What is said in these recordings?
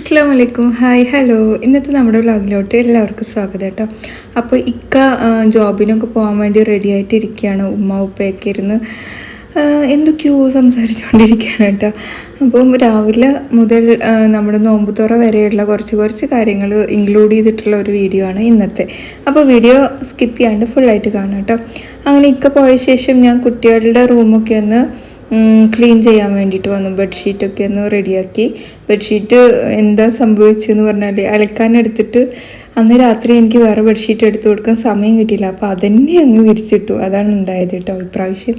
അസ്സാം വലൈക്കും hi hello ഇന്നത്തെ നമ്മുടെ വ്ളോഗിലോട്ട് എല്ലാവർക്കും സ്വാഗതം കേട്ടോ. അപ്പോൾ ഇക്ക ജോബിനൊക്കെ പോകാൻ വേണ്ടി റെഡി ആയിട്ട് ഇരിക്കുകയാണ് ഉമ്മ ഉപ്പയൊക്കെ ഇരുന്ന് എന്തൊക്കെയോ സംസാരിച്ചുകൊണ്ടിരിക്കുകയാണ് കേട്ടോ. അപ്പം രാവിലെ മുതൽ നമ്മുടെ നോമ്പുതുറ വരെയുള്ള കുറച്ച് കുറച്ച് കാര്യങ്ങൾ ഇൻക്ലൂഡ് ചെയ്തിട്ടുള്ള ഒരു വീഡിയോ ആണ് ഇന്നത്തെ. അപ്പോൾ വീഡിയോ സ്കിപ്പ് ചെയ്യാണ്ട് ഫുള്ളായിട്ട് കാണാം കേട്ടോ. അങ്ങനെ ഇക്ക പോയ ശേഷം ഞാൻ കുട്ടികളുടെ റൂമൊക്കെ ഒന്ന് ക്ലീൻ ചെയ്യാൻ വേണ്ടിയിട്ട് വന്നു. ബെഡ്ഷീറ്റൊക്കെ ഒന്ന് റെഡിയാക്കി ബെഡ്ഷീറ്റ് എന്താ സംഭവിച്ചതെന്ന് പറഞ്ഞാൽ അലക്കാൻ എടുത്തിട്ട് അന്ന് രാത്രി എനിക്ക് വേറെ ബെഡ്ഷീറ്റ് എടുത്തു കൊടുക്കാൻ സമയം കിട്ടിയില്ല. അപ്പോൾ അതന്നെ അങ്ങ് വിരിച്ചിട്ടു. അതാണ് ഉണ്ടായത് കേട്ടോ ഇപ്രാവശ്യം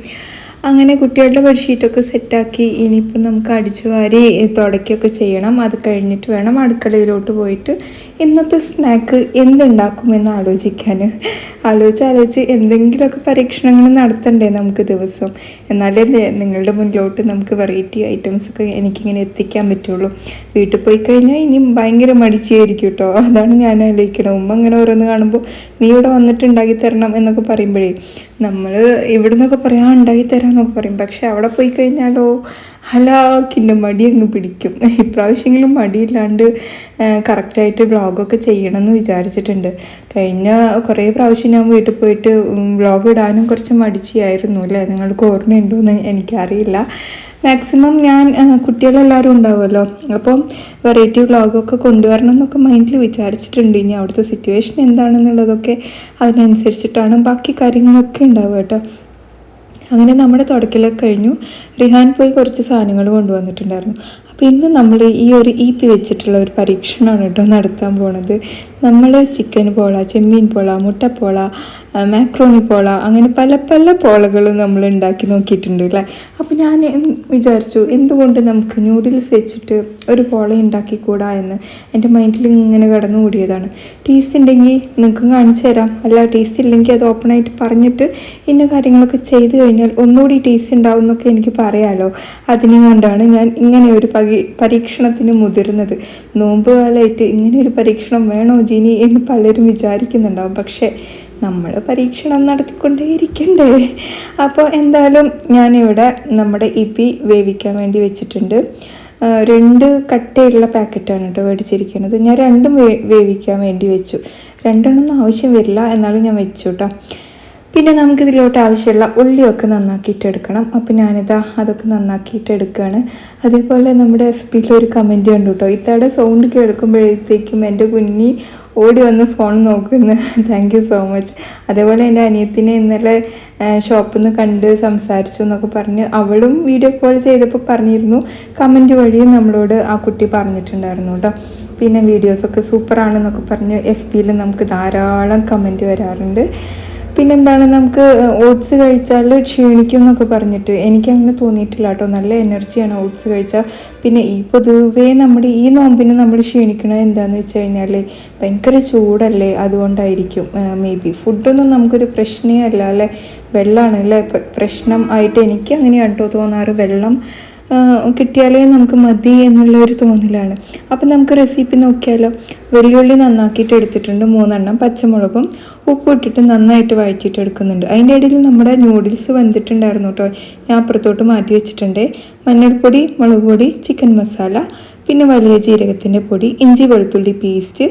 അങ്ങനെ കുട്ടികളുടെ ബെഡ്ഷീറ്റൊക്കെ സെറ്റാക്കി ഇനിയിപ്പം നമുക്ക് അടിച്ചു വാരി തുടയ്ക്കുകയൊക്കെ ചെയ്യണം. അത് കഴിഞ്ഞിട്ട് വേണം അടുക്കളയിലോട്ട് പോയിട്ട് ഇന്നത്തെ സ്നാക്ക് എന്തുണ്ടാക്കുമെന്ന് ആലോചിക്കാൻ. ആലോചിച്ച് ആലോചിച്ച് എന്തെങ്കിലുമൊക്കെ പരീക്ഷണങ്ങൾ നടത്തണ്ടേ നമുക്ക് ദിവസം. എന്നാലേ നിങ്ങളുടെ മുന്നിലോട്ട് നമുക്ക് വെറൈറ്റി ഐറ്റംസൊക്കെ എനിക്കിങ്ങനെ എത്തിക്കാൻ പറ്റുള്ളൂ. വീട്ടിൽ പോയി കഴിഞ്ഞാൽ ഇനിയും ഭയങ്കര മടിച്ചായിരിക്കും കേട്ടോ. അതാണ് ഞാൻ ആലോചിക്കണം ഉമ്മ അങ്ങനെ ഓരോന്ന് കാണുമ്പോൾ നീ ഇവിടെ വന്നിട്ട് ഉണ്ടാക്കി തരണം എന്നൊക്കെ പറയുമ്പോഴേ നമ്മൾ ഇവിടെ നിന്നൊക്കെ പറയാം "ആ, ഉണ്ടാക്കി തരാമെന്നൊക്കെ പറയും. പക്ഷേ അവിടെ പോയി കഴിഞ്ഞാലോ ഹലാക്കിന്റെ മടി അങ്ങ് പിടിക്കും. ഇപ്രാവശ്യമെങ്കിലും മടിയില്ലാണ്ട് കറക്റ്റായിട്ട് വ്ളോഗൊക്കെ ചെയ്യണമെന്ന് വിചാരിച്ചിട്ടുണ്ട്. കഴിഞ്ഞ കുറേ പ്രാവശ്യം ഞാൻ വീട്ടിൽ പോയിട്ട് വ്ളോഗ് ഇടാനും കുറച്ച് മടിച്ചായിരുന്നു അല്ലേ? നിങ്ങൾക്ക് ഓർമ്മയുണ്ടോ എന്ന് എനിക്കറിയില്ല. മാക്സിമം ഞാൻ കുട്ടികളെല്ലാവരും ഉണ്ടാവുമല്ലോ. അപ്പം വെറൈറ്റി വ്ളോഗൊക്കെ കൊണ്ടുവരണം എന്നൊക്കെ മൈൻഡിൽ വിചാരിച്ചിട്ടുണ്ട്. ഇനി അവിടുത്തെ സിറ്റുവേഷൻ എന്താണെന്നുള്ളതൊക്കെ അതിനനുസരിച്ചിട്ടാണ് ബാക്കി കാര്യങ്ങളൊക്കെ ഉണ്ടാവുക കേട്ടോ. അങ്ങനെ നമ്മുടെ തുടക്കലൊക്കെ കഴിഞ്ഞു. റിഹാൻ പോയി കുറച്ച് സാധനങ്ങൾ കൊണ്ടുവന്നിട്ടുണ്ടായിരുന്നു. അപ്പോൾ ഇന്ന് നമ്മൾ ഈ ഒരു ഇ പി വെച്ചിട്ടുള്ള ഒരു പരീക്ഷണമാണ് കേട്ടോ നടത്താൻ പോണത്. നമ്മൾ ചിക്കൻ പോള ചെമ്മീൻ പോള മുട്ട പോള മാക്രോണി പോള അങ്ങനെ പല പല പോളകളും നമ്മൾ ഉണ്ടാക്കി നോക്കിയിട്ടുണ്ട് അല്ലേ അപ്പോൾ ഞാൻ വിചാരിച്ചു എന്തുകൊണ്ട് നമുക്ക് ന്യൂഡിൽസ് വെച്ചിട്ട് ഒരു പോള ഉണ്ടാക്കിക്കൂടാ എന്ന് എന്റെ മൈൻഡിൽ ഇങ്ങനെ കടന്നു കൂടിയതാണ്. ടേസ്റ്റ് ഉണ്ടെങ്കിൽ നിങ്ങൾക്കും കാണിച്ചു തരാം. അല്ല ടേസ്റ്റ് ഇല്ലെങ്കിൽ അത് ഓപ്പണായിട്ട് പറഞ്ഞിട്ട് ഇന്ന കാര്യങ്ങളൊക്കെ ചെയ്ത് കഴിഞ്ഞാൽ ഒന്നുകൂടി ടേസ്റ്റ് ഉണ്ടാവും എന്നൊക്കെ എനിക്ക് പറയാമല്ലോ അതിനെ കൊണ്ടാണ് ഞാൻ ഇങ്ങനെ ഒരു പരീ പരീക്ഷണത്തിന് മുതിർന്നത്. നോമ്പ് കാലമായിട്ട് ഇങ്ങനെ ഒരു പരീക്ഷണം വേണോ ജിനി എന്ന് പലരും വിചാരിക്കുന്നുണ്ടാവും. പക്ഷേ നമ്മൾ പരീക്ഷണം നടത്തിക്കൊണ്ടേയിരിക്കണ്ടേ? അപ്പോൾ എന്തായാലും ഞാനിവിടെ നമ്മുടെ ഇപ്പി വേവിക്കാൻ വേണ്ടി വെച്ചിട്ടുണ്ട്. രണ്ട് കട്ടയുള്ള പാക്കറ്റാണ് കേട്ടോ മേടിച്ചിരിക്കുന്നത് ഞാൻ രണ്ടും വേവിക്കാൻ വേണ്ടി വെച്ചു. രണ്ടെണ്ണമൊന്നും ആവശ്യം വരില്ല. എന്നാലും ഞാൻ വെച്ചു കേട്ടോ പിന്നെ നമുക്കിതിലോട്ട് ആവശ്യമുള്ള ഉള്ളിയൊക്കെ നന്നാക്കിയിട്ട് എടുക്കണം അപ്പോൾ ഞാനിതാ അതൊക്കെ നന്നാക്കിയിട്ട് എടുക്കുകയാണ് അതേപോലെ നമ്മുടെ എഫ് പിയിൽ ഒരു കമന്റ് ഉണ്ട് കേട്ടോ ഇത്തവണ സൗണ്ട് കേൾക്കുമ്പോഴത്തേക്കും എന്റെ കുഞ്ഞി ഓടി വന്ന് ഫോൺ നോക്കുന്നു. താങ്ക് യു സോ മച്ച് അതേപോലെ എന്റെ അനിയത്തിനെ ഇന്നലെ ഷോപ്പിൽ നിന്ന് കണ്ട് സംസാരിച്ചു എന്നൊക്കെ പറഞ്ഞ് അവളും വീഡിയോ കോൾ ചെയ്തപ്പോൾ പറഞ്ഞിരുന്നു. കമന്റ് വഴിയും നമ്മളോട് ആ കുട്ടി പറഞ്ഞിട്ടുണ്ടായിരുന്നു കേട്ടോ. പിന്നെ വീഡിയോസൊക്കെ സൂപ്പറാണെന്നൊക്കെ പറഞ്ഞ് എഫ് പിയിൽ നമുക്ക് ധാരാളം കമന്റ് വരാറുണ്ട്. പിന്നെന്താണ് നമുക്ക് ഓട്സ് കഴിച്ചാൽ ക്ഷീണിക്കും എന്നൊക്കെ പറഞ്ഞിട്ട് എനിക്കങ്ങനെ തോന്നിയിട്ടില്ല കേട്ടോ. നല്ല എനർജിയാണ് ഓട്സ് കഴിച്ചാൽ പിന്നെ ഈ പൊതുവേ നമ്മുടെ ഈ നോമ്പിന് നമ്മൾ ക്ഷീണിക്കണത് എന്താണെന്ന് വെച്ച് കഴിഞ്ഞാൽ ഭയങ്കര ചൂടല്ലേ? അതുകൊണ്ടായിരിക്കും. മേ ബി ഫുഡൊന്നും നമുക്കൊരു പ്രശ്നമേ അല്ല അല്ലേ? വെള്ളമാണ് അല്ലേ? പ്രശ്നം ആയിട്ട് എനിക്ക് അങ്ങനെയാണ് കേട്ടോ തോന്നാറ് വെള്ളം. കിട്ടിയാലേ നമുക്ക് മതി എന്നുള്ള ഒരു തോന്നലാണ്. അപ്പം നമുക്ക് റെസിപ്പി നോക്കിയാലോ? വെള്ളുള്ളി നന്നാക്കിയിട്ട് എടുത്തിട്ടുണ്ട് മൂന്നെണ്ണം. പച്ചമുളകും ഉപ്പും ഇട്ടിട്ട് നന്നായിട്ട് വഴറ്റിയിട്ട് എടുക്കുന്നുണ്ട്. അതിന്റെ ഇടയിൽ നമ്മുടെ ന്യൂഡിൽസ് വെന്തിട്ടുണ്ടായിരുന്നു കേട്ടോ. ഞാൻ അപ്പുറത്തോട്ട് മാറ്റി വെച്ചിട്ടുണ്ട്. മഞ്ഞൾപ്പൊടി മുളക് പൊടി ചിക്കൻ മസാല പിന്നെ വലിയ ജീരകത്തിന്റെ പൊടി ഇഞ്ചി വെളുത്തുള്ളി പേസ്റ്റ്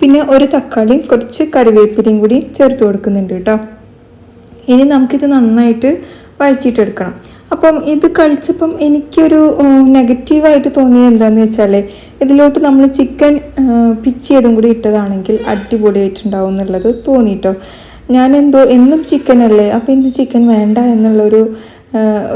പിന്നെ ഒരു തക്കാളിയും കുറച്ച് കറിവേപ്പിലയും കൂടി ചേർത്ത് കൊടുക്കുന്നുണ്ട് കേട്ടോ. ഇനി നമുക്കിത് നന്നായിട്ട് വഴറ്റിയിട്ടെടുക്കണം അപ്പം ഇത് കഴിച്ചപ്പം എനിക്കൊരു നെഗറ്റീവായിട്ട് തോന്നിയത് എന്താണെന്ന് വെച്ചാൽ ഇതിലോട്ട് നമ്മൾ ചിക്കൻ പിച്ചിയതും കൂടി ഇട്ടതാണെങ്കിൽ അടിപൊളിയായിട്ടുണ്ടാവും എന്നുള്ളത് തോന്നിയിട്ടോ ഞാൻ എന്തോ എന്നും ചിക്കനല്ലേ അപ്പോൾ ഇന്ന് ചിക്കൻ വേണ്ട എന്നുള്ളൊരു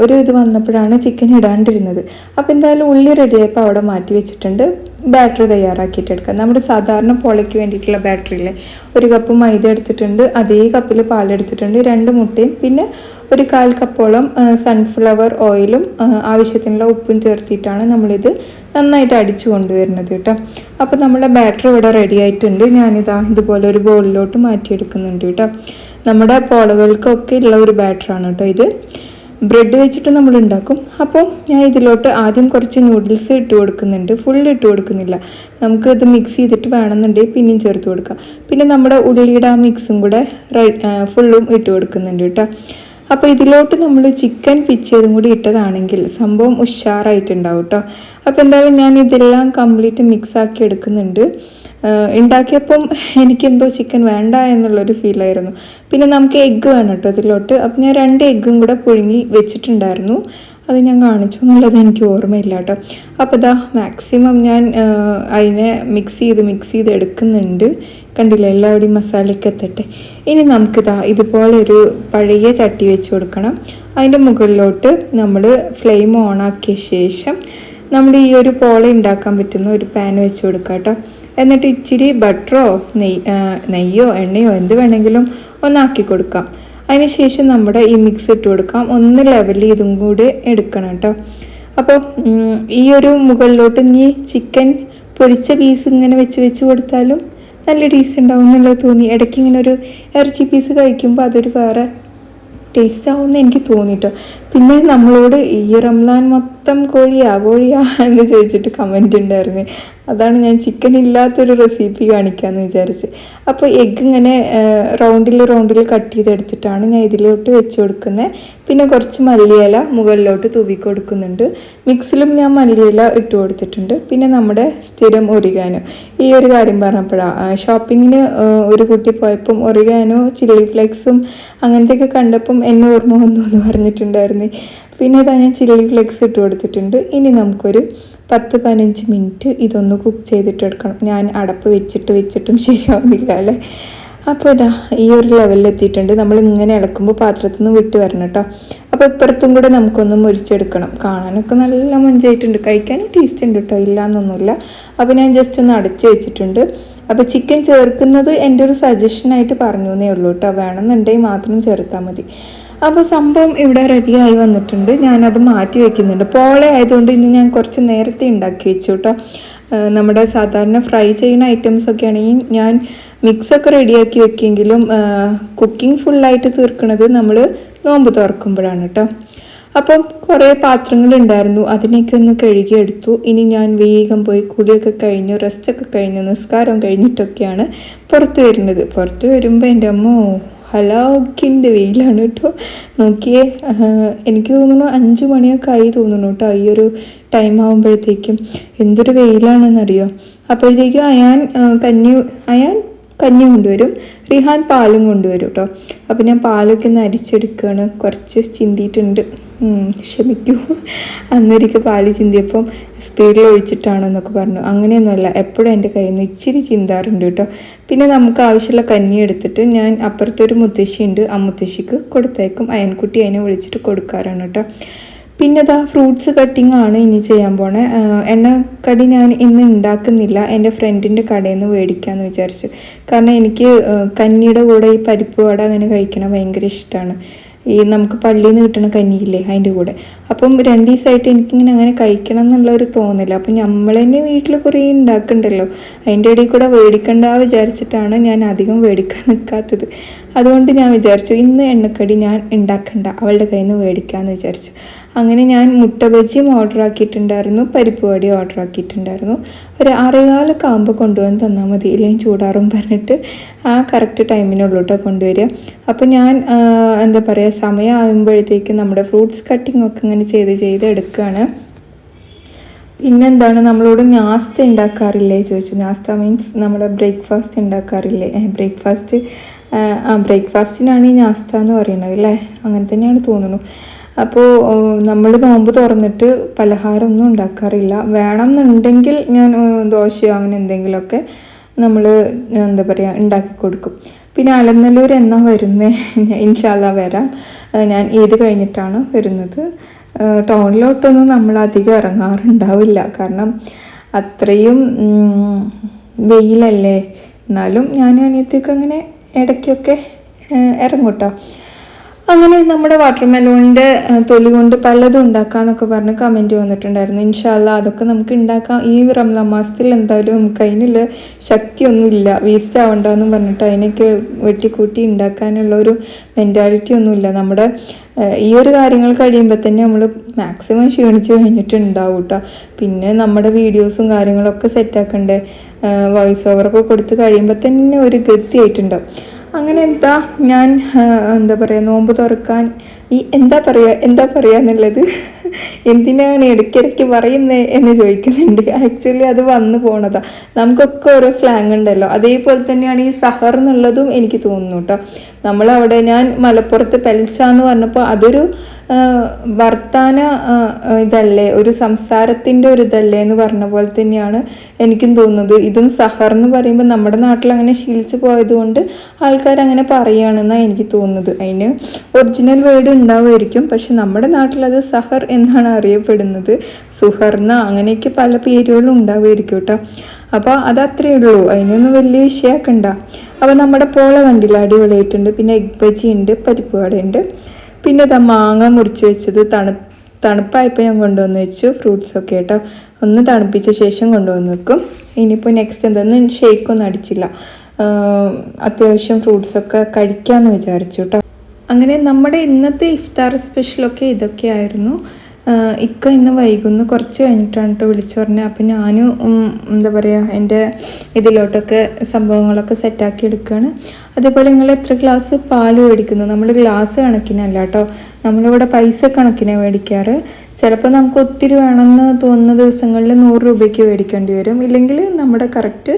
ഒരു ഇത് വന്നപ്പോഴാണ് ചിക്കൻ ഇടാണ്ടിരുന്നത്. അപ്പോൾ എന്തായാലും ഉള്ളി റെഡിയായപ്പോൾ അവിടെ മാറ്റി വെച്ചിട്ടുണ്ട്. ബാറ്ററി തയ്യാറാക്കിയിട്ട് എടുക്കാം. നമ്മുടെ സാധാരണ പോളയ്ക്ക് വേണ്ടിയിട്ടുള്ള ബാറ്ററിയിലെ ഒരു കപ്പ് മൈദ എടുത്തിട്ടുണ്ട്. അതേ കപ്പിൽ പാലെടുത്തിട്ടുണ്ട് രണ്ട് മുട്ടയും. പിന്നെ ഒരു കാൽ കപ്പോളം സൺഫ്ലവർ ഓയിലും ആവശ്യത്തിനുള്ള ഉപ്പും ചേർത്തിട്ടാണ് നമ്മളിത് നന്നായിട്ട് അടിച്ചു കൊണ്ടുവരുന്നത് കേട്ടോ. അപ്പോൾ നമ്മുടെ ബാറ്ററി ഇവിടെ റെഡി ആയിട്ടുണ്ട്. ഞാനിതാ ഇതുപോലെ ഒരു ബോളിലോട്ട് മാറ്റിയെടുക്കുന്നുണ്ട് കേട്ടോ. നമ്മുടെ പോളകൾക്കൊക്കെ ഉള്ള ഒരു ബാറ്ററാണ് കേട്ടോ ഇത്. ബ്രെഡ് വെച്ചിട്ട് നമ്മൾ ഉണ്ടാക്കും അപ്പോൾ ഞാൻ ഇതിലോട്ട് ആദ്യം കുറച്ച് നൂഡിൽസ് ഇട്ട് കൊടുക്കുന്നുണ്ട്. ഫുൾ ഇട്ട് കൊടുക്കുന്നില്ല. നമുക്ക് ഇത് മിക്സ് ചെയ്തിട്ട് വേണമെന്നുണ്ടെങ്കിൽ പിന്നെയും ചേർത്ത് കൊടുക്കാം. പിന്നെ നമ്മുടെ ഉള്ളിയുടെ ആ മിക്സും കൂടെ ഫുള്ളും ഇട്ട് കൊടുക്കുന്നുണ്ട് കേട്ടോ. അപ്പോൾ ഇതിലോട്ട് നമ്മൾ ചിക്കൻ പിച്ചതും കൂടി ഇട്ടതാണെങ്കിൽ സംഭവം ഉഷാറായിട്ടുണ്ടാവും കേട്ടോ അപ്പോൾ എന്തായാലും ഞാൻ ഇതെല്ലാം കംപ്ലീറ്റ് മിക്സ് ആക്കി എടുക്കുന്നുണ്ട്. ഉണ്ടാക്കിയപ്പം എനിക്കെന്തോ ചിക്കൻ വേണ്ട എന്നുള്ളൊരു ഫീലായിരുന്നു പിന്നെ നമുക്ക് എഗ്ഗ് വേണം കേട്ടോ ഇതിലോട്ട്. അപ്പോൾ ഞാൻ രണ്ട് എഗ്ഗും കൂടെ പുഴുങ്ങി വെച്ചിട്ടുണ്ടായിരുന്നു. അത് ഞാൻ കാണിച്ചു എന്നുള്ളത് എനിക്ക് ഓർമ്മയില്ല കേട്ടോ. അപ്പോൾ ഇതാ മാക്സിമം ഞാൻ അതിനെ മിക്സ് ചെയ്ത് മിക്സ് ചെയ്ത് എടുക്കുന്നുണ്ട്. കണ്ടില്ല എല്ലാവരുടെയും മസാലയ്ക്ക് എത്തട്ടെ. ഇനി നമുക്കിതാ ഇതുപോലെ ഒരു പഴയ ചട്ടി വെച്ച് കൊടുക്കണം. അതിന്റെ മുകളിലോട്ട് നമ്മൾ ഫ്ലെയിം ഓണാക്കിയ ശേഷം നമ്മൾ ഈ ഒരു പോള ഉണ്ടാക്കാൻ പറ്റുന്ന ഒരു പാൻ വെച്ച് കൊടുക്കുക കേട്ടോ. എന്നിട്ട് ഇച്ചിരി ബട്ടറോ നെയ് നെയ്യോ എണ്ണയോ എന്ത് വേണമെങ്കിലും ഒന്നാക്കി കൊടുക്കാം. അതിനുശേഷം നമ്മുടെ ഈ മിക്സ് ഇട്ട് കൊടുക്കാം. ഒന്ന് ലെവൽ ഇതും കൂടി എടുക്കണം കേട്ടോ അപ്പോൾ ഈ ഒരു മുകളിലോട്ട് ഇനി ചിക്കൻ പൊരിച്ച പീസ് ഇങ്ങനെ വെച്ച് വെച്ച് കൊടുത്താലും നല്ല ടേസ്റ്റ് ഉണ്ടാവും എന്നുള്ളത് തോന്നി. ഇടയ്ക്ക് ഇങ്ങനെ ഒരു ഇറച്ചി പീസ് കഴിക്കുമ്പോൾ അതൊരു വേറെ ടേസ്റ്റ് ആവുമെന്ന് എനിക്ക് തോന്നിയിട്ടോ പിന്നെ നമ്മളോട് ഈ റംസാൻ മൊത്തം കോഴിയാ കോഴിയാ എന്ന് ചോദിച്ചിട്ട് കമന്റ് ഉണ്ടായിരുന്നു. അതാണ് ഞാൻ ചിക്കൻ ഇല്ലാത്തൊരു റെസിപ്പി കാണിക്കാമെന്ന് വിചാരിച്ച്. അപ്പോൾ എഗ്ഗ് ഇങ്ങനെ റൗണ്ടിൽ റൗണ്ടിൽ കട്ട് ചെയ്തെടുത്തിട്ടാണ് ഞാൻ ഇതിലോട്ട് വെച്ച് കൊടുക്കുന്നത്. പിന്നെ കുറച്ച് മല്ലിയില മുകളിലോട്ട് തൂവി കൊടുക്കുന്നുണ്ട്. മിക്സിലും ഞാൻ മല്ലിയില ഇട്ട് കൊടുത്തിട്ടുണ്ട്. പിന്നെ നമ്മുടെ സ്ഥിരം ഒറിഗാനോ ഈ ഒരു കാര്യം പറഞ്ഞപ്പോഴാണ് ഷോപ്പിങ്ങിന് ഒരു കുട്ടി പോയപ്പം ഒറിഗാനോ ചില്ലി ഫ്ലേക്സും അങ്ങനത്തെയൊക്കെ കണ്ടപ്പം എന്നെ ഓർമ്മ വന്നു എന്ന് പറഞ്ഞിട്ടുണ്ടായിരുന്നു. പിന്നെ ഇതാ ഞാൻ ചില്ലി ഫ്ലേക്സ് ഇട്ട് കൊടുത്തിട്ടുണ്ട്. ഇനി നമുക്കൊരു പത്ത് പതിനഞ്ച് മിനിറ്റ് ഇതൊന്ന് കുക്ക് ചെയ്തിട്ട് എടുക്കണം. ഞാൻ അടപ്പ് വെച്ചിട്ട് വെച്ചിട്ടും ശരിയാവുന്നില്ല അല്ലേ? അപ്പോൾ ഇതാ ഈ ഒരു ലെവലിൽ എത്തിയിട്ടുണ്ട്. നമ്മൾ ഇങ്ങനെ ഇളക്കുമ്പോൾ പാത്രത്തിൽ നിന്ന് വിട്ട് വരണം കേട്ടോ അപ്പോൾ ഇപ്പുറത്തും കൂടെ നമുക്കൊന്ന് മുരിച്ചെടുക്കണം കാണാനൊക്കെ നല്ല മഞ്ചായിട്ടുണ്ട്. കഴിക്കാനും ടേസ്റ്റ് ഉണ്ട് കേട്ടോ ഇല്ല എന്നൊന്നുമില്ല അപ്പോൾ ഞാൻ ജസ്റ്റ് ഒന്ന് അടച്ച് വെച്ചിട്ടുണ്ട്. അപ്പോൾ ചിക്കൻ ചേർക്കുന്നത് എന്റെ ഒരു സജഷനായിട്ട് പറഞ്ഞു ഉള്ളൂ കേട്ടോ വേണമെന്നുണ്ടെങ്കിൽ മാത്രം ചേർത്താൽ മതി. അപ്പോൾ സംഭവം ഇവിടെ റെഡിയായി വന്നിട്ടുണ്ട്. ഞാനത് മാറ്റി വെക്കുന്നുണ്ട്. പോളെ ആയതുകൊണ്ട് ഇന്ന് ഞാൻ കുറച്ച് നേരത്തെ ഉണ്ടാക്കി വെച്ചു കേട്ടോ നമ്മുടെ സാധാരണ ഫ്രൈ ചെയ്യുന്ന ഐറ്റംസ് ഒക്കെ ആണെങ്കിൽ ഞാൻ മിക്സൊക്കെ റെഡിയാക്കി വെക്കുമെങ്കിലും കുക്കിംഗ് ഫുള്ളായിട്ട് തീർക്കുന്നത് നമ്മൾ നോമ്പ് തുറക്കുമ്പോഴാണ് കേട്ടോ അപ്പം കുറേ പാത്രങ്ങൾ ഉണ്ടായിരുന്നു. അതിനൊക്കെ ഒന്ന് കഴുകിയെടുത്തു ഇനി ഞാൻ വേഗം പോയി കുളിയൊക്കെ കഴിഞ്ഞു റെസ്റ്റൊക്കെ കഴിഞ്ഞു നിസ്കാരം കഴിഞ്ഞിട്ടൊക്കെയാണ് പുറത്ത് വരുന്നത്. പുറത്ത് വരുമ്പോൾ എന്റെ അമ്മ ഹലാക്കിന്റെ വെയിലാണ് കേട്ടോ. നോക്കിയേ എനിക്ക് തോന്നുന്നു അഞ്ച് മണിയൊക്കെ ആയി തോന്നുന്നു കേട്ടോ ഈ ഒരു ടൈം ആകുമ്പോഴത്തേക്കും എന്തൊരു വെയിലാണെന്നറിയോ? അപ്പോഴത്തേക്കും അയാൻ കഞ്ഞി അയാൻ കഞ്ഞി കൊണ്ടുവരും റിഹാൻ പാലും കൊണ്ടുവരും കേട്ടോ. അപ്പം ഞാൻ പാലൊക്കെ ഒന്ന് അരിച്ചെടുക്കുകയാണ് കുറച്ച് ചിന്തിയിട്ടുണ്ട്. ക്ഷമിക്കൂ. അന്നൊരിക്കൽ പാൽ ചിന്തിയപ്പം സ്പീഡിൽ ഒഴിച്ചിട്ടാണോ എന്നൊക്കെ പറഞ്ഞു. അങ്ങനെയൊന്നുമല്ല എപ്പോഴും എന്റെ കയ്യിൽ നിന്ന് ഇച്ചിരി ചിന്താറുണ്ട് കേട്ടോ. പിന്നെ നമുക്ക് ആവശ്യമുള്ള കഞ്ഞി എടുത്തിട്ട് ഞാൻ അപ്പുറത്തൊരു മുത്തശ്ശിയുണ്ട് ആ മുത്തശ്ശിക്ക് കൊടുത്തേക്കും. അയൻകുട്ടി അതിനെ വിളിച്ചിട്ട് കൊടുക്കാറാണ് കേട്ടോ. പിന്നെ ഇതാ ഫ്രൂട്ട്സ് കട്ടിംഗ് ആണ് ഇനി ചെയ്യാൻ പോണേ. എണ്ണക്കടി ഞാൻ ഇന്ന് ഉണ്ടാക്കുന്നില്ല. എന്റെ ഫ്രണ്ടിന്റെ കടയിൽ നിന്ന് മേടിക്കാമെന്ന് വിചാരിച്ചു. കാരണം എനിക്ക് കഞ്ഞിയുടെ കൂടെ ഈ പരിപ്പ് വട അങ്ങനെ കഴിക്കണം ഭയങ്കര ഇഷ്ടമാണ്. ഈ നമുക്ക് പള്ളിയിൽ നിന്ന് കിട്ടുന്ന കഞ്ഞിയില്ലേ അതിന്റെ കൂടെ. അപ്പം രണ്ട് ദിവസമായിട്ട് എനിക്കിങ്ങനെ അങ്ങനെ കഴിക്കണം എന്നുള്ള ഒരു തോന്നില്ല അപ്പം നമ്മൾ തന്നെ വീട്ടിൽ കുറേ ഉണ്ടാക്കണ്ടല്ലോ അതിന്റെ ഇടയിൽ കൂടെ മേടിക്കണ്ട വിചാരിച്ചിട്ടാണ് ഞാൻ അധികം മേടിക്കാൻ നിൽക്കാത്തത് അതുകൊണ്ട് ഞാൻ വിചാരിച്ചു ഇന്ന് എണ്ണക്കടി ഞാൻ ഉണ്ടാക്കണ്ട അവളുടെ കയ്യിൽ നിന്ന് മേടിക്കാമെന്ന് വിചാരിച്ചു. അങ്ങനെ ഞാൻ മുട്ട ബജിയും ഓർഡർ ആക്കിയിട്ടുണ്ടായിരുന്നു. പരിപ്പ് വടി ഓർഡർ ആക്കിയിട്ടുണ്ടായിരുന്നു. ഒരു ആറേകാലൊക്കെ ആകുമ്പോൾ കൊണ്ടുവന്ന് തന്നാൽ മതി. ഇല്ലെങ്കിൽ ചൂടാറും പറഞ്ഞിട്ട് ആ കറക്റ്റ് ടൈമിനുള്ളൂ കേട്ടോ കൊണ്ടുവരിക. അപ്പോൾ ഞാൻ എന്താ പറയുക സമയമാകുമ്പോഴത്തേക്കും നമ്മുടെ ഫ്രൂട്ട്സ് കട്ടിംഗ് ഒക്കെ ഇങ്ങനെ ചെയ്ത് ചെയ്ത് എടുക്കുകയാണ് പിന്നെന്താണ് നമ്മളോട് നാസ്ത ഉണ്ടാക്കാറില്ലേ ചോദിച്ചു. നാസ്ത മീൻസ് നമ്മുടെ ബ്രേക്ക്ഫാസ്റ്റ് ഉണ്ടാക്കാറില്ലേ? ബ്രേക്ക്ഫാസ്റ്റ് ആ ബ്രേക്ക്ഫാസ്റ്റിനാണ് ഈ നാസ്ത എന്ന് പറയുന്നത് അല്ലേ? അങ്ങനെ തന്നെയാണ് തോന്നുന്നു. അപ്പോൾ നമ്മൾ നോമ്പ് തുറന്നിട്ട് പലഹാരമൊന്നും ഉണ്ടാക്കാറില്ല. വേണം എന്നുണ്ടെങ്കിൽ ഞാൻ ദോശയോ അങ്ങനെ എന്തെങ്കിലുമൊക്കെ നമ്മൾ എന്താ പറയുക ഉണ്ടാക്കി കൊടുക്കും. പിന്നെ അലനല്ലൂർ എന്നാ വരുന്നത് ഇൻഷാല്ല വരാം. ഞാൻ ഏത് കഴിഞ്ഞിട്ടാണ് വരുന്നത്. ടൗണിലോട്ടൊന്നും നമ്മൾ അധികം ഇറങ്ങാറുണ്ടാവില്ല. കാരണം അത്രയും വെയിലല്ലേ. എന്നാലും ഞാൻ അനിയത്തേക്കങ്ങനെ ഇടയ്ക്കൊക്കെ ഇറങ്ങും കേട്ടോ അങ്ങനെ നമ്മുടെ വാട്ടർ മെലോണിന്റെ തൊലി കൊണ്ട് പലതും ഉണ്ടാക്കാമെന്നൊക്കെ പറഞ്ഞ് കമന്റ് വന്നിട്ടുണ്ടായിരുന്നു. ഇൻഷാല്ല അതൊക്കെ നമുക്ക് ഉണ്ടാക്കാം. ഈ റംസാൻ മാസത്തിൽ എന്തായാലും നമുക്ക് അതിനുള്ള ശക്തിയൊന്നുമില്ല. വേസ്റ്റ് ആവണ്ടെന്നും പറഞ്ഞിട്ട് അതിനൊക്കെ വെട്ടിക്കൂട്ടി ഉണ്ടാക്കാനുള്ള ഒരു മെന്റാലിറ്റി ഒന്നുമില്ല. നമ്മുടെ ഈ ഒരു കാര്യങ്ങൾ കഴിയുമ്പോൾ തന്നെ നമ്മൾ മാക്സിമം ക്ഷീണിച്ച് കഴിഞ്ഞിട്ടുണ്ടാവും കേട്ടോ പിന്നെ നമ്മുടെ വീഡിയോസും കാര്യങ്ങളൊക്കെ സെറ്റാക്കണ്ടേ വോയിസ് ഓവറൊക്കെ കൊടുത്ത് കഴിയുമ്പോൾ തന്നെ ഒരു ഗതിയായിട്ടുണ്ടാവും. അങ്ങനെ എന്താ ഞാൻ എന്താ പറയുക നോമ്പ് തുറക്കാൻ ഈ എന്താ പറയുക എന്താ പറയുക എന്നുള്ളത് എന്തിനാണ് ഇടയ്ക്കിടയ്ക്ക് പറയുന്നത് എന്ന് ചോദിക്കുന്നുണ്ട്. ആക്ച്വലി അത് വന്നു പോണതാ. നമുക്കൊക്കെ ഓരോ സ്ലാങ് ഉണ്ടല്ലോ. അതേപോലെ തന്നെയാണ് ഈ സഹർ എന്നുള്ളതും എനിക്ക് തോന്നുന്നു കേട്ടോ നമ്മളവിടെ ഞാൻ മലപ്പുറത്ത് പെൽച്ച എന്ന് പറഞ്ഞപ്പോൾ അതൊരു വർത്താന ഇതല്ലേ? ഒരു സംസാരത്തിന്റെ ഒരു ഇതല്ലേ എന്ന് പറഞ്ഞ പോലെ തന്നെയാണ് എനിക്കും തോന്നുന്നത്. ഇതും സഹർ എന്ന് പറയുമ്പോൾ നമ്മുടെ നാട്ടിൽ അങ്ങനെ ശീലിച്ചു പോയതുകൊണ്ട് ആൾക്കാർ അങ്ങനെ പറയുകയാണെന്നാണ് എനിക്ക് തോന്നുന്നത്. അതിന് ഒറിജിനൽ വേർഡ് ഉണ്ടാവുമായിരിക്കും പക്ഷെ നമ്മുടെ നാട്ടിൽ അത് സഹർ എന്നാണ് അറിയപ്പെടുന്നത്. സുഹർന്ന അങ്ങനെയൊക്കെ പല പേരുകളും ഉണ്ടാവുമായിരിക്കും കേട്ടോ. അപ്പോൾ അത് അത്രയേ ഉള്ളൂ. അതിനൊന്നും വലിയ വിഷയമാക്കണ്ട അപ്പോൾ നമ്മുടെ പോള കണ്ടില്ല? അടിപൊളിയായിട്ടുണ്ട്. പിന്നെ എഗ് ബജി ഉണ്ട് പരിപ്പ് വട ഉണ്ട്. പിന്നെ ഇതാ മാങ്ങ മുറിച്ച് വെച്ചത് തണു തണുപ്പായപ്പോൾ ഞാൻ കൊണ്ടുവന്ന് വെച്ചു. ഫ്രൂട്ട്സ് ഒക്കെ കേട്ടോ ഒന്ന് തണുപ്പിച്ച ശേഷം കൊണ്ടുവന്ന് വെക്കും. ഇനിയിപ്പോൾ നെക്സ്റ്റ് എന്താണെന്ന് ഷേക്കൊന്നും അടിച്ചില്ല. അത്യാവശ്യം ഫ്രൂട്ട്സൊക്കെ കഴിക്കാമെന്ന് വിചാരിച്ചു കേട്ടോ അങ്ങനെ നമ്മുടെ ഇന്നത്തെ ഇഫ്താർ സ്പെഷ്യലൊക്കെ ഇതൊക്കെ ആയിരുന്നു. ആഹ് ഇക്ക ഇന്ന് വൈകുന്നു കുറച്ച് കഴിഞ്ഞിട്ടാണ് കേട്ടോ വിളിച്ചു പറഞ്ഞത് അപ്പം ഞാനും എന്താ പറയുക എന്റെ ഇതിലോട്ടൊക്കെ സംഭവങ്ങളൊക്കെ സെറ്റാക്കി എടുക്കുകയാണ് അതേപോലെ നിങ്ങൾ എത്ര ഗ്ലാസ് പാൽ മേടിക്കുന്നു? നമ്മൾ ഗ്ലാസ് കണക്കിനല്ല കേട്ടോ നമ്മളിവിടെ പൈസ കണക്കിനെ മേടിക്കാറ്. ചിലപ്പോൾ നമുക്ക് ഒത്തിരി വേണമെന്ന് തോന്നുന്ന ദിവസങ്ങളിൽ നൂറ് രൂപയ്ക്ക് മേടിക്കേണ്ടി വരും. ഇല്ലെങ്കിൽ നമ്മുടെ കറക്റ്റ്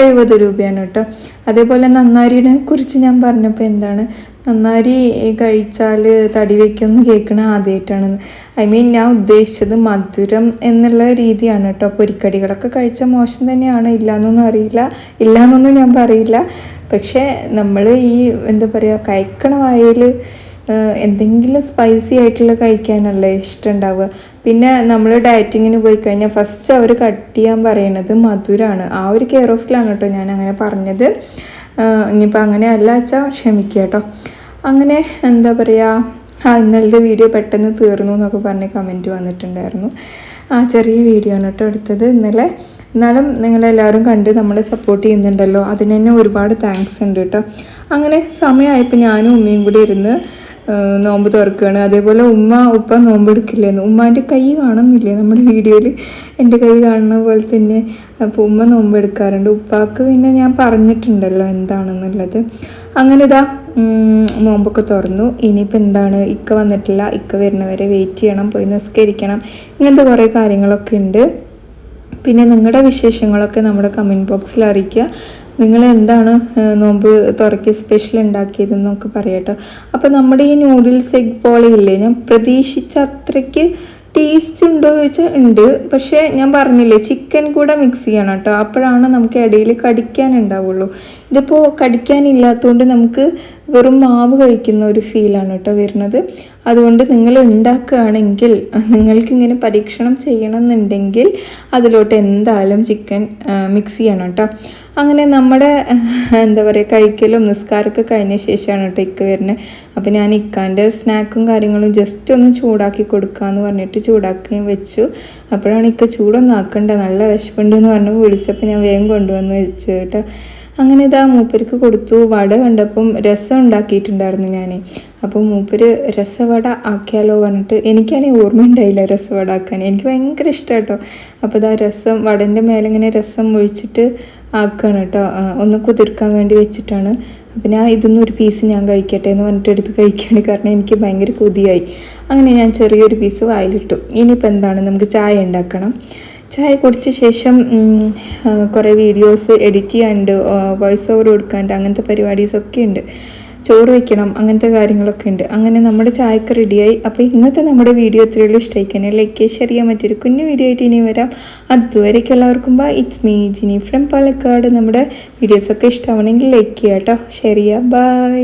എഴുപത് രൂപയാണ് കേട്ടോ അതേപോലെ നന്നാരിനെ കുറിച്ച് ഞാൻ പറഞ്ഞപ്പോൾ എന്താണ്? നന്നാരി കഴിച്ചാൽ തടി വയ്ക്കുമെന്ന് കേൾക്കണ ആദ്യമായിട്ടാണ് ഐ മീൻ ഞാൻ ഉദ്ദേശിച്ചത് മധുരം എന്നുള്ള രീതിയാണ് കേട്ടോ. പൊരിക്കടികളൊക്കെ കഴിച്ച മോശം തന്നെയാണ്. ഇല്ലയെന്നൊന്നും അറിയില്ല. ഇല്ലയെന്നൊന്നും ഞാൻ പറയില്ല. പക്ഷേ നമ്മൾ ഈ എന്താ പറയുക കഴിക്കണ വായിൽ എന്തെങ്കിലും സ്പൈസി ആയിട്ടുള്ള കഴിക്കാനല്ലേ ഇഷ്ടം ഉണ്ടാവുക പിന്നെ നമ്മൾ ഡയറ്റിങ്ങിന് പോയി കഴിഞ്ഞാൽ ഫസ്റ്റ് അവർ കട്ട് ചെയ്യാൻ പറയണത് മധുരമാണ് ആ ഒരു കെയർ ഓഫിലാണ് കേട്ടോ ഞാൻ അങ്ങനെ പറഞ്ഞത്. ഇനിയിപ്പോൾ അങ്ങനെ അല്ല വെച്ചാൽ ക്ഷമിക്കുക കേട്ടോ. അങ്ങനെ എന്താ പറയുക ആ ഇന്നലത്തെ വീഡിയോ പെട്ടെന്ന് തീർന്നു എന്നൊക്കെ പറഞ്ഞ് കമന്റ് വന്നിട്ടുണ്ടായിരുന്നു. ആ ചെറിയ വീഡിയോ ആണ് കേട്ടോ എടുത്തത് ഇന്നലെ. എന്നാലും നിങ്ങളെല്ലാവരും കണ്ട് നമ്മളെ സപ്പോർട്ട് ചെയ്യുന്നുണ്ടല്ലോ. അതിന് തന്നെ ഒരുപാട് താങ്ക്സ് ഉണ്ട് കേട്ടോ. അങ്ങനെ സമയമായപ്പോൾ ഞാനും ഉമ്മയും കൂടി ഇരുന്ന് നോമ്പ് തുറക്കുകയാണ് അതേപോലെ ഉമ്മ ഉപ്പ നോമ്പ് എടുക്കില്ലായിരുന്നു ഉമ്മാന്റെ കൈ കാണുന്നില്ലേ നമ്മുടെ വീഡിയോയിൽ? എന്റെ കൈ കാണുന്ന പോലെ തന്നെ. അപ്പോൾ ഉമ്മ നോമ്പ് എടുക്കാറുണ്ട് ഉപ്പാക്ക് പിന്നെ ഞാൻ പറഞ്ഞിട്ടുണ്ടല്ലോ എന്താണെന്നുള്ളത്. അങ്ങനെ ഇതാ നോമ്പൊക്കെ തുറന്നു. ഇനിയിപ്പോൾ എന്താണ്? ഇക്ക വന്നിട്ടില്ല. ഇക്ക വരുന്നവരെ വെയിറ്റ് ചെയ്യണം. പോയി നിസ്കരിക്കണം. ഇങ്ങനത്തെ കുറേ കാര്യങ്ങളൊക്കെ ഉണ്ട്. പിന്നെ നിങ്ങളുടെ വിശേഷങ്ങളൊക്കെ നമ്മുടെ കമന്റ് ബോക്സിൽ അറിയിക്കുക. നിങ്ങൾ എന്താണ് നോമ്പ് തുറക്കി സ്പെഷ്യൽ ഉണ്ടാക്കിയതെന്നൊക്കെ പറയട്ടോ. അപ്പോൾ നമ്മുടെ ഈ നൂഡിൽസ് എഗ് പോളയില്ലേ ഞാൻ പ്രതീക്ഷിച്ച അത്രയ്ക്ക് ടേസ്റ്റ് ഉണ്ടോ എന്ന് ചോദിച്ചാൽ ഉണ്ട്. പക്ഷേ ഞാൻ പറഞ്ഞില്ലേ ചിക്കൻ കൂടെ മിക്സ് ചെയ്യണം കേട്ടോ. അപ്പോഴാണ് നമുക്ക് ഇടയിൽ കടിക്കാൻ ഉണ്ടാവുള്ളൂ. ഇതിപ്പോൾ കടിക്കാനില്ലാത്തതുകൊണ്ട് നമുക്ക് വെറും മാവ് കഴിക്കുന്ന ഒരു ഫീലാണ് കേട്ടോ വരുന്നത്. അതുകൊണ്ട് നിങ്ങൾ ഉണ്ടാക്കുകയാണെങ്കിൽ നിങ്ങൾക്ക് ഇങ്ങനെ പരീക്ഷണം ചെയ്യണമെന്നുണ്ടെങ്കിൽ അതിലോട്ട് എന്തായാലും ചിക്കൻ മിക്സ് ചെയ്യണം കേട്ടോ. അങ്ങനെ നമ്മുടെ എന്താ പറയുക കഴിക്കലും നിസ്കാരമൊക്കെ കഴിഞ്ഞ ശേഷമാണ് കേട്ടോ ഇക്ക വരുന്നത് അപ്പോൾ ഞാൻ ഇക്കാന്റെ സ്നാക്കും കാര്യങ്ങളും ജസ്റ്റ് ഒന്ന് ചൂടാക്കി കൊടുക്കാമെന്ന് പറഞ്ഞിട്ട് ചൂടാക്കുകയും വെച്ചു. അപ്പോഴാണ് ഇക്ക ചൂടൊന്നും ആക്കണ്ട നല്ല വിശപ്പുണ്ട് എന്ന് പറഞ്ഞ് വിളിച്ചപ്പോൾ ഞാൻ വേഗം കൊണ്ടുവന്ന് വെച്ചു കേട്ടോ. അങ്ങനെ ഇതാ മൂപ്പർക്ക് കൊടുത്തു. വട കണ്ടപ്പം രസം ഉണ്ടാക്കിയിട്ടുണ്ടായിരുന്നു ഞാൻ അപ്പോൾ മൂപ്പര് രസവട ആക്കിയാലോ പറഞ്ഞിട്ട് എനിക്കാണെങ്കിൽ ഓർമ്മ ഉണ്ടായില്ല രസവട ആക്കാൻ. എനിക്ക് ഭയങ്കര ഇഷ്ടം കേട്ടോ. അപ്പോൾ ഇതാ രസം വടന്റെ മേലെ ഇങ്ങനെ രസം ഒഴിച്ചിട്ട് ആക്കുകയാണ് കേട്ടോ ഒന്ന് കുതിർക്കാൻ വേണ്ടി വെച്ചിട്ടാണ്. അപ്പം ഞാൻ ഇതൊന്നും ഒരു പീസ് ഞാൻ കഴിക്കട്ടെ എന്ന് പറഞ്ഞിട്ട് എടുത്ത് കഴിക്കുകയാണ്. കാരണം എനിക്ക് ഭയങ്കര കൊതിയായി. അങ്ങനെ ഞാൻ ചെറിയൊരു പീസ് വായിലിട്ടു. ഇനിയിപ്പോൾ എന്താണ്? നമുക്ക് ചായ ഉണ്ടാക്കണം. ചായ കുടിച്ച ശേഷം കുറേ വീഡിയോസ് എഡിറ്റ് ചെയ്യാണ്ട് വോയിസ് ഓവർ കൊടുക്കാണ്ട് അങ്ങനത്തെ പരിപാടീസൊക്കെ ഉണ്ട് ചോറ് വയ്ക്കണം അങ്ങനത്തെ കാര്യങ്ങളൊക്കെ ഉണ്ട്. അങ്ങനെ നമ്മുടെ ചായക്ക് റെഡിയായി അപ്പോൾ ഇന്നത്തെ നമ്മുടെ വീഡിയോ ഇത്രയുള്ളൂ ഇഷ്ടമായിക്കണേ ലൈക്ക് ഷെയർ ചെയ്യാൻ മറ്റൊരു കുഞ്ഞു വീഡിയോ ആയിട്ട് ഇനി വരാം. അതുവരേക്കും എല്ലാവർക്കും bye it's me Jini from Palakkad. നമ്മുടെ വീഡിയോസൊക്കെ ഇഷ്ടമാണെങ്കിൽ ലൈക്ക് ചെയ്യാം കേട്ടോ ഷെയർ ചെയ്യുക. ബൈ